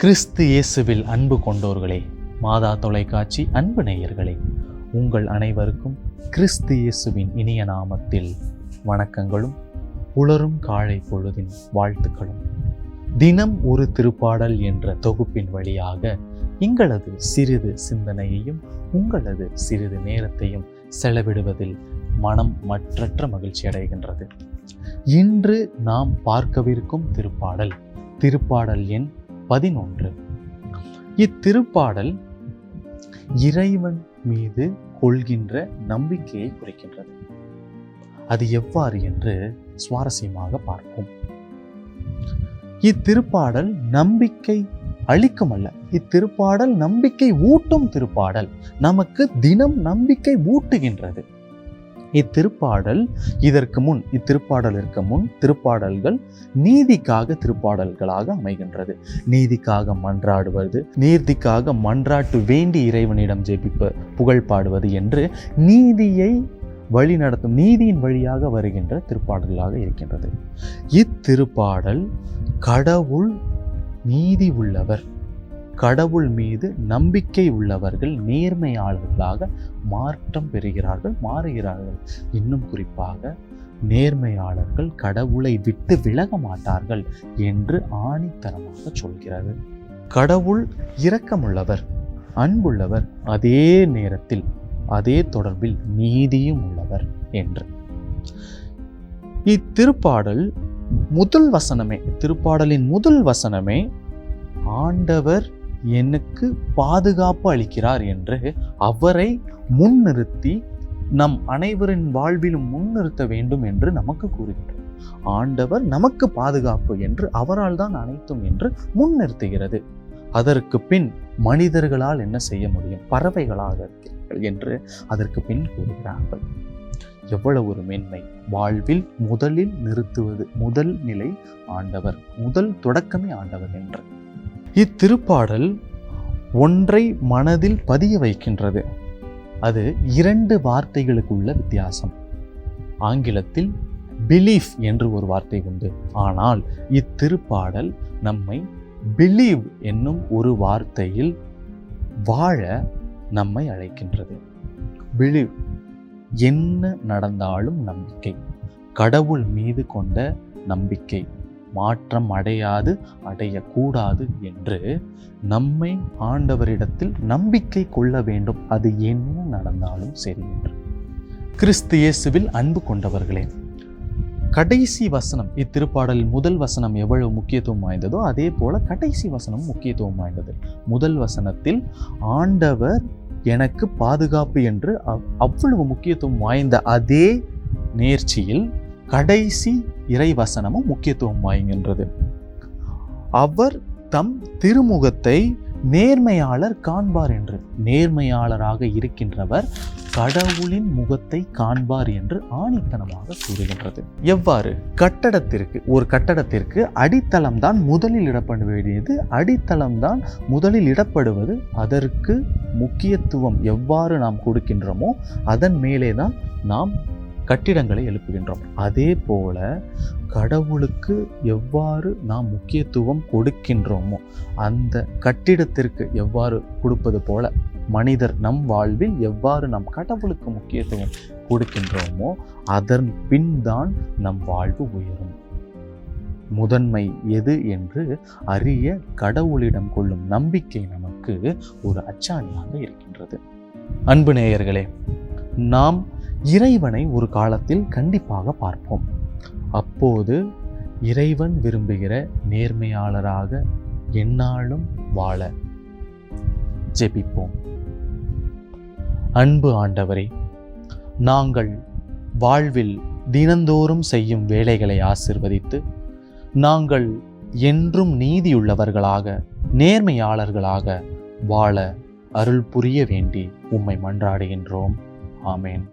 கிறிஸ்து இயேசுவில் அன்பு கொண்டோர்களே மாதா தொலைக்காட்சி அன்பு நேயர்களே உங்கள் அனைவருக்கும் கிறிஸ்து இயேசுவின் இனிய நாமத்தில் வணக்கங்களும் புலரும் காலை பொழுதின் வாழ்த்துக்களும். தினம் ஒரு திருப்பாடல் என்ற தொகுப்பின் வழியாக எங்களது சிறிது சிந்தனையையும் உங்களது சிறிது நேரத்தையும் செலவிடுவதில் மனம் மற்றற்ற மகிழ்ச்சி அடைகின்றது. இன்று நாம் பார்க்கவிருக்கும் திருப்பாடல் திருப்பாடல் எண் பதினொன்று. இத்திருப்பாடல் இறைவன் மீது கொள்கின்ற நம்பிக்கையை குறிக்கின்றது. அது எவ்வாறு என்று சுவாரஸ்யமாக பார்ப்போம். இத்திருப்பாடல் நம்பிக்கை அளிக்கும் அல்ல. இத்திருப்பாடல் நம்பிக்கை ஊட்டும் திருப்பாடல். நமக்கு தினம் நம்பிக்கை ஊட்டுகின்றது. இத்திருப்பாடல் இதற்கு முன் இத்திருப்பாடலிற்கு முன் திருப்பாடல்கள் நீதிக்காக திருப்பாடல்களாக அமைகின்றது. நீதிக்காக மன்றாடுவது நீதிக்காக மன்றாட்டு வேண்டி இறைவனிடம் ஜெபிப்ப புகழ் பாடுவது என்று நீதியை வழி நடத்தும் நீதியின் வழியாக வருகின்ற திருப்பாடல்களாக இருக்கின்றது. இத்திருப்பாடல் கடவுள் நீதி உள்ளவர். கடவுள் மீது நம்பிக்கை உள்ளவர்கள் நேர்மையாளர்களாக மாற்றம் பெறுகிறார்கள் மாறுகிறார்கள். இன்னும் குறிப்பாக நேர்மையாளர்கள் கடவுளை விட்டு விலக மாட்டார்கள் என்று ஆணித்தரமாக சொல்கிறது. கடவுள் இரக்கமுள்ளவர் அன்புள்ளவர் அதே நேரத்தில் அதே தொடர்பில் நீதியும் உள்ளவர் என்று. இத்திருப்பாடல் முதல் வசனமே திருப்பாடலின் முதல் வசனமே ஆண்டவர் எனக்கு பாதுகாப்பு அளிக்கிறார் என்று அவரை முன்னிறுத்தி நம் அனைவரின் வாழ்விலும் முன்னிறுத்த வேண்டும் என்று நமக்கு கூறுகின்றது. ஆண்டவர் நமக்கு பாதுகாப்பு என்று அவரால் தான் அனைத்தும் என்று முன்னிறுத்துகிறது. அதற்கு பின் மனிதர்களால் என்ன செய்ய முடியும்? பறவைகளாக இருக்கிறார்கள் என்று அதற்கு பின் கூறுகிறார்கள். எவ்வளவு ஒரு மேன்மை. வாழ்வில் முதலில் நிறுத்துவது முதல் நிலை ஆண்டவர் முதல் தொடக்கமே ஆண்டவர் என்று. இத்திருப்பாடல் ஒன்றை மனதில் பதிய வைக்கின்றது. அது இரண்டு வார்த்தைகளுக்கு உள்ள வித்தியாசம். ஆங்கிலத்தில் பிலீஃப் என்று ஒரு வார்த்தை உண்டு. ஆனால் இத்திருப்பாடல் நம்மை பிலீவ் என்னும் ஒரு வார்த்தையில் வாழ நம்மை அழைக்கின்றது. பிலீவ் என்ன நடந்தாலும் நம்பிக்கை. கடவுள் மீது கொண்ட நம்பிக்கை. மாற்றம் அடையாது அடையக்கூடாது என்று நம்மை ஆண்டவரிடத்தில் நம்பிக்கை கொள்ள வேண்டும். அது என்ன நடந்தாலும் சரி என்று. கிறிஸ்து இயேசுவில் அன்பு கொண்டவர்களே கடைசி வசனம் இத்திருப்பாடலில் முதல் வசனம் எவ்வளவு முக்கியத்துவம் வாய்ந்ததோ அதே போல கடைசி வசனம் முக்கியத்துவம் வாய்ந்தது. முதல் வசனத்தில் ஆண்டவர் எனக்கு பாதுகாப்பு என்று அவ்வளவு முக்கியத்துவம் வாய்ந்த அதே நேர்ச்சியில் கடைசி இறைவசனமும் முக்கியத்துவம் வாய்கின்றது. அவர் தம் திருமுகத்தை நேர்மையாளர் காண்பார் என்று நேர்மையாளராக இருக்கின்றவர் கடவுளின் முகத்தை காண்பார் என்று ஆணித்தனமாக கூறுகின்றது. எவ்வாறு? கட்டடத்திற்கு ஒரு கட்டடத்திற்கு அடித்தளம் தான் முதலில் இடப்பட வேண்டியது அடித்தளம் தான் முதலில் இடப்படுவது அதற்கு முக்கியத்துவம் எவ்வாறு நாம் கொடுக்கின்றோமோ அதன் மேலே தான் நாம் கட்டிடங்களை எழுப்புகின்றோம். அதே போல கடவுளுக்கு எவ்வாறு நாம் முக்கியத்துவம் கொடுக்கின்றோமோ அந்த கட்டிடத்திற்கு எவ்வாறு கொடுப்பது போல மனிதர் நம் வாழ்வில் எவ்வாறு நம் கடவுளுக்கு முக்கியத்துவம் கொடுக்கின்றோமோ அதன் பின் தான் நம் வாழ்வு உயரும். முதன்மை எது என்று அறிய கடவுளிடம் கொள்ளும் நம்பிக்கை நமக்கு ஒரு அச்சாணியாக இருக்கின்றது. அன்பு நேயர்களே நாம் இறைவனை ஒரு காலத்தில் கண்டிப்பாக பார்ப்போம். அப்போது இறைவன் விரும்புகிற நேர்மையாளராக எந்நாளும் வாழ ஜெபிப்போம். அன்பு ஆண்டவரே நாங்கள் வாழ்வில் தினந்தோறும் செய்யும் வேலைகளை ஆசிர்வதித்து நாங்கள் என்றும் நீதியுள்ளவர்களாக நேர்மையாளர்களாக வாழ அருள் புரிய வேண்டி உம்மை மன்றாடுகின்றோம். ஆமேன்.